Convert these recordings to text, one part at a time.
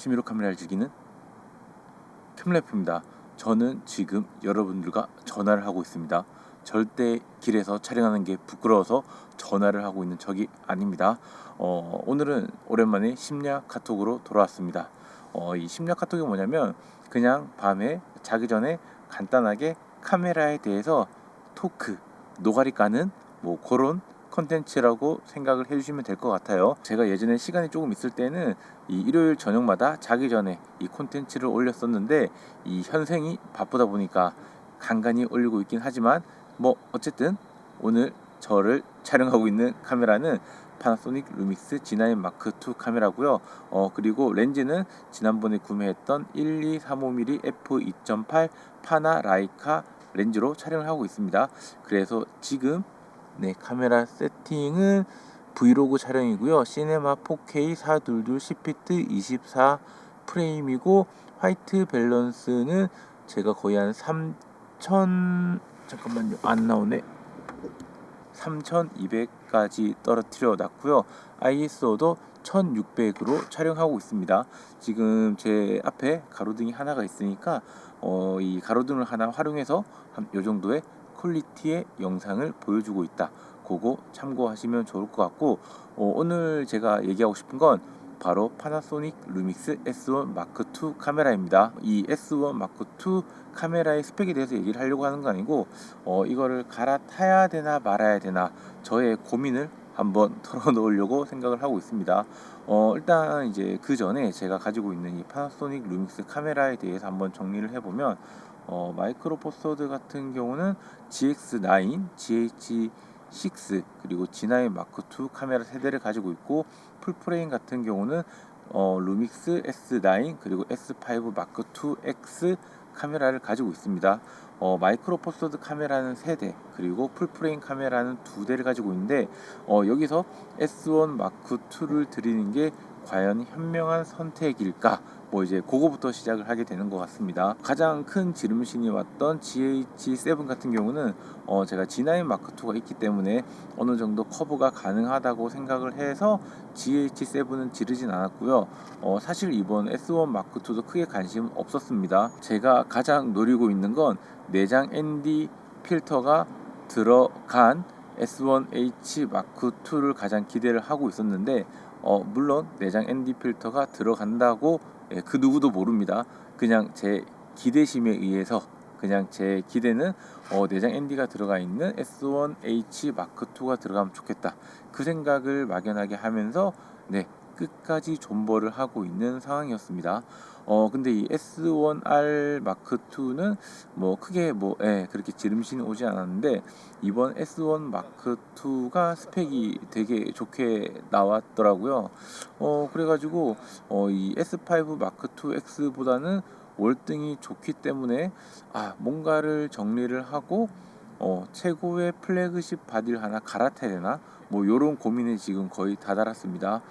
취미로 카메라를 즐기는 캠래프입니다. 저는 지금 여러분들과 전화를 하고 있습니다. 절대 길에서 촬영하는 게 부끄러워서 전화를 하고 있는 적이 아닙니다. 어, 오늘은 오랜만에 심야 카톡으로 돌아왔습니다. 어, 이 심야 카톡이 뭐냐면 그냥 밤에 자기 전에 간단하게 카메라에 대해서 토크, 노가리 까는 뭐 그런 컨텐츠라고 생각을 해주시면 될 것 같아요. 제가 예전에 시간이 조금 있을 때는 이 일요일 저녁마다 자기 전에 이 콘텐츠를 올렸었는데 이 현생이 바쁘다 보니까 간간히 올리고 있긴 하지만 뭐 어쨌든 오늘 저를 촬영하고 있는 카메라는 파나소닉 루믹스 G9 마크 2 카메라고요. 어 그리고 렌즈는 지난번에 구매했던 1235mm f2.8 파나 라이카 렌즈로 촬영을 하고 있습니다. 그래서 지금 네 카메라 세팅은 브이로그 촬영이고요. 시네마 4K 422 10피트 24 프레임이고 화이트 밸런스는 제가 거의 한3000 잠깐만요 안 나오네 3200까지 떨어뜨려 놨고요. ISO도 1600으로 촬영하고 있습니다. 지금 제 앞에 가로등이 하나가 있으니까 어, 이 가로등을 하나 활용해서 한 요 정도의 퀄리티의 영상을 보여주고 있다. 그거 참고하시면 좋을 것 같고 어, 오늘 제가 얘기하고 싶은 건 바로 파나소닉 루믹스 S1 마크 2 카메라입니다. 이 S1 마크 2 카메라의 스펙에 대해서 얘기를 하려고 하는 거 아니고 어, 이거를 갈아타야 되나 말아야 되나 저의 고민을 한번 털어놓으려고 생각을 하고 있습니다. 어, 일단 이제 그 전에 제가 가지고 있는 이 파나소닉 루믹스 카메라에 대해서 한번 정리를 해보면 어, 마이크로 포서드 같은 경우는 GX9, GH6 그리고 G9 마크 2 카메라 세대를 가지고 있고 풀프레임 같은 경우는 어, 루믹스 S9 그리고 S5 마크 2 X 카메라를 가지고 있습니다. 어, 마이크로 포서드 카메라는 3대 그리고 풀프레임 카메라는 2대를 가지고 있는데 어, 여기서 S1 마크 2를 드리는 게 과연 현명한 선택일까? 뭐 이제 그거부터 시작을 하게 되는 것 같습니다. 가장 큰 지름신이 왔던 GH7 같은 경우는 어 제가 G9 마크 2가 있기 때문에 어느 정도 커브가 가능하다고 생각을 해서 GH7은 지르진 않았고요. 어 사실 이번 S1 마크 2도 크게 관심 없었습니다. 제가 가장 노리고 있는 건 내장 ND 필터가 들어간 S1H 마크 2를 가장 기대를 하고 있었는데 어, 물론 내장 ND 필터가 들어간다고 예, 그 누구도 모릅니다. 그냥 제 기대심에 의해서 그냥 제 기대는 어, 내장 ND가 들어가 있는 S1H 마크 2가 들어가면 좋겠다. 그 생각을 막연하게 하면서 네 끝까지 존버를 하고 있는 상황이었습니다. 어 근데 이 S1R 마크 2는 뭐 크게 뭐 예, 그렇게 지름신이 오지 않았는데 이번 S1 마크 2가 스펙이 되게 좋게 나왔더라고요. 어 그래가지고 어 이 S5 마크 2 X보다는 월등히 좋기 때문에 아 뭔가를 정리를 하고 어 최고의 플래그십 바디를 하나 갈아타야 되나 뭐 요런 고민에 지금 거의 다다랐습니다.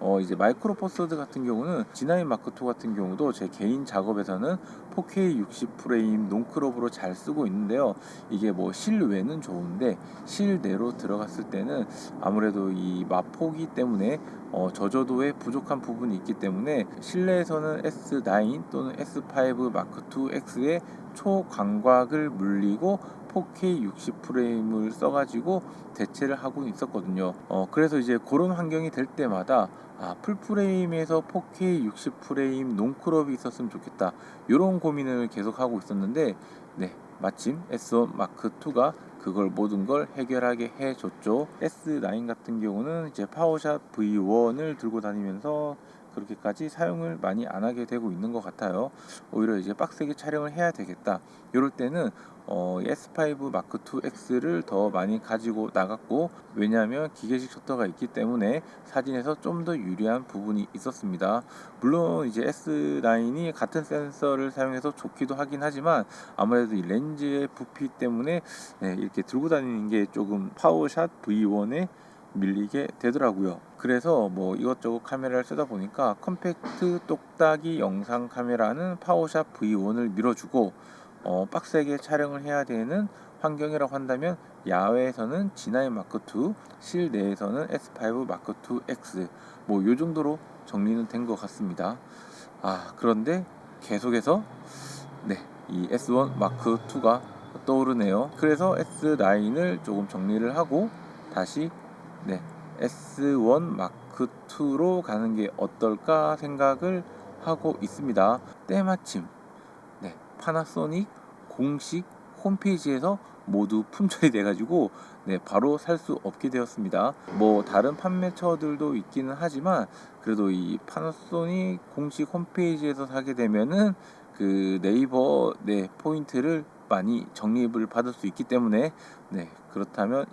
어 이제 마이크로 포서드 같은 경우는 G9 마크 2 같은 경우도 제 개인 작업에서는 4K 60 프레임 논크롭으로 잘 쓰고 있는데요. 이게 뭐 실외는 좋은데 실내로 들어갔을 때는 아무래도 이 마포기 때문에 어, 저조도에 부족한 부분이 있기 때문에 실내에서는 S9 또는 S5 마크 2 X의 초광각을 물리고 4K 60 프레임을 써가지고 대체를 하고 있었거든요. 어, 그래서 이제 그런 환경이 될 때마다 아, 풀프레임에서 4K 60 프레임 논크롭이 있었으면 좋겠다. 이런 고민을 계속 하고 있었는데, 네, 마침 S1 마크 2가 그걸 모든 걸 해결하게 해줬죠. S9 같은 경우는 이제 파워샷 V1을 들고 다니면서 그렇게까지 사용을 많이 안 하게 되고 있는 것 같아요. 오히려 이제 빡세게 촬영을 해야 되겠다. 이럴 때는 어, S5 마크 2 X를 더 많이 가지고 나갔고 왜냐하면 기계식 셔터가 있기 때문에 사진에서 좀 더 유리한 부분이 있었습니다. 물론 이제 S9이 같은 센서를 사용해서 좋기도 하긴 하지만 아무래도 이 렌즈의 부피 때문에 네, 이렇게 들고 다니는 게 조금 파워샷 V1에 밀리게 되더라고요. 그래서 뭐 이것저것 카메라를 쓰다 보니까 컴팩트 똑딱이 영상 카메라는 파워샷 V1을 밀어주고 어, 빡세게 촬영을 해야 되는 환경이라고 한다면 야외에서는 G9 마크 2, 실내에서는 S5 마크 2 X 뭐 요 정도로 정리는 된 것 같습니다. 아 그런데 계속해서 네이 S1 마크 2가 떠오르네요. 그래서 S9을 조금 정리를 하고 다시 네 S1 마크 2로 가는 게 어떨까 생각을 하고 있습니다. 때마침 네 파나소닉 공식 홈페이지에서 모두 품절이 돼가지고 네 바로 살 수 없게 되었습니다. 뭐 다른 판매처들도 있기는 하지만 그래도 이 파나소닉 공식 홈페이지에서 사게 되면은 그 네이버 네 포인트를 많이 적립을 받을 수 있기 때문에 네 그렇다면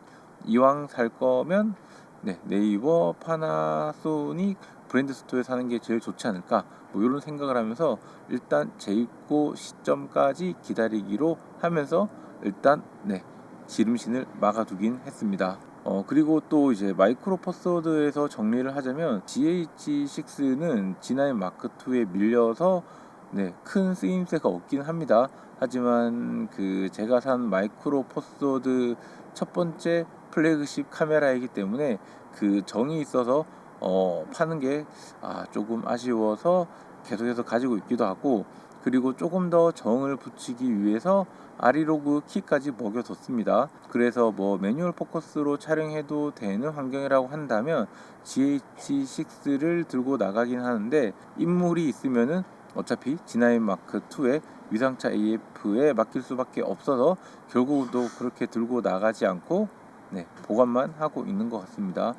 이왕 살 거면 네 네이버 파나소닉 브랜드 스토어에 사는 게 제일 좋지 않을까 뭐 이런 생각을 하면서 일단 재입고 시점까지 기다리기로 하면서 일단 네 지름신을 막아두긴 했습니다. 어 그리고 또 이제 마이크로 퍼스워드에서 정리를 하자면 GH6는 G9 마크 2에 밀려서 네, 큰 쓰임새가 없긴 합니다. 하지만 그 제가 산 마이크로 퍼스워드 첫 번째 플래그십 카메라이기 때문에 그 정이 있어서 어, 파는 게 아, 조금 아쉬워서 계속해서 가지고 있기도 하고 그리고 조금 더 정을 붙이기 위해서 아리로그 키까지 먹여뒀습니다. 그래서 뭐 매뉴얼 포커스로 촬영해도 되는 환경이라고 한다면 GH6를 들고 나가긴 하는데 인물이 있으면은 어차피 G9 마크 2의 위상차 AF에 맡길 수밖에 없어서 결국은 또 그렇게 들고 나가지 않고 네, 보관만 하고 있는 것 같습니다.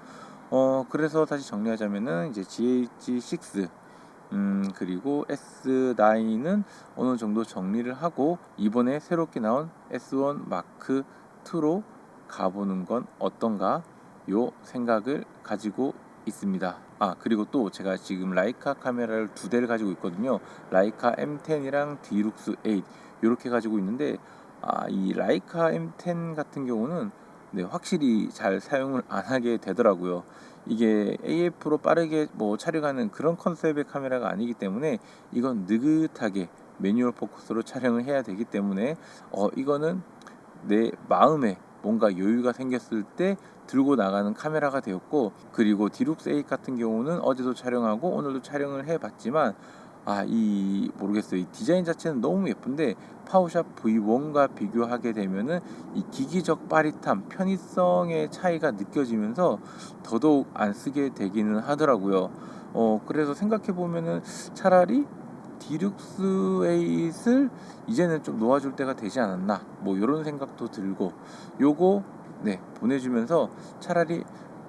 어 그래서 다시 정리하자면은 이제 GH6 음 그리고 S9은 어느 정도 정리를 하고 이번에 새롭게 나온 S1 마크 2로 가보는 건 어떤가 요 생각을 가지고 있습니다. 아 그리고 또 제가 지금 라이카 카메라를 두 대를 가지고 있거든요. 라이카 M10이랑 디룩스 8 이렇게 가지고 있는데 아 이 라이카 M10 같은 경우는 네, 확실히 잘 사용을 안 하게 되더라고요. 이게 AF로 빠르게 뭐 촬영하는 그런 컨셉의 카메라가 아니기 때문에 이건 느긋하게 매뉴얼 포커스로 촬영을 해야 되기 때문에 어 이거는 내 마음에 뭔가 여유가 생겼을 때 들고 나가는 카메라가 되었고 그리고 디룩스 8 같은 경우는 어제도 촬영하고 오늘도 촬영을 해봤지만 아 이 모르겠어요 이 디자인 자체는 너무 예쁜데 파워샵 V1과 비교하게 되면은 이 기기적 빠릿함 편의성의 차이가 느껴지면서 더더욱 안 쓰게 되기는 하더라고요. 어 그래서 생각해 보면은 차라리 디룩스 8을 이제는 좀 놓아줄 때가 되지 않았나 뭐 이런 생각도 들고 요거 네 보내주면서 차라리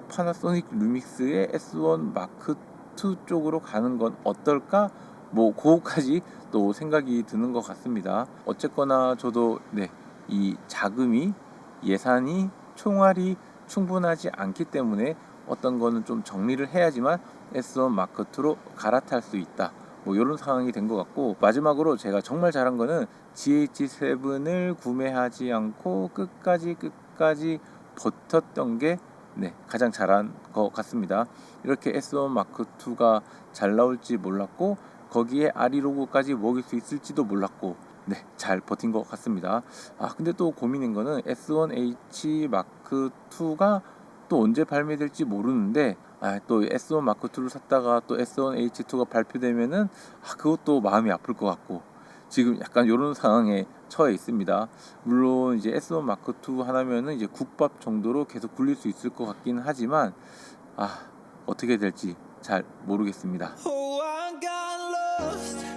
파나소닉 루믹스의 S1 마크 2 쪽으로 가는 건 어떨까 뭐 그거까지 또 생각이 드는 것 같습니다 어쨌거나 저도 네 이 자금이 예산이 총알이 충분하지 않기 때문에 어떤 거는 좀 정리를 해야지만 S1 마크 2로 갈아탈 수 있다 뭐 이런 상황이 된 것 같고 마지막으로 제가 정말 잘한 거는 GH7을 구매하지 않고 끝까지 끝까지 버텼던 게 네, 가장 잘한 것 같습니다. 이렇게 S1 마크 2가 잘 나올지 몰랐고 거기에 아리로그까지 먹일 수 있을지도 몰랐고 네, 잘 버틴 것 같습니다. 아, 근데 또 고민인 거는 S1H 마크 2가 또 언제 발매될지 모르는데 아, 또 S1 마크 2를 샀다가 또 S1 H2가 발표되면은 아, 그것도 마음이 아플 것 같고 지금 약간 이런 상황에 처해 있습니다. 물론 이제 S1 마크 2 하나면은 이제 국밥 정도로 계속 굴릴 수 있을 것 같기는 하지만 아 어떻게 될지 잘 모르겠습니다. lost.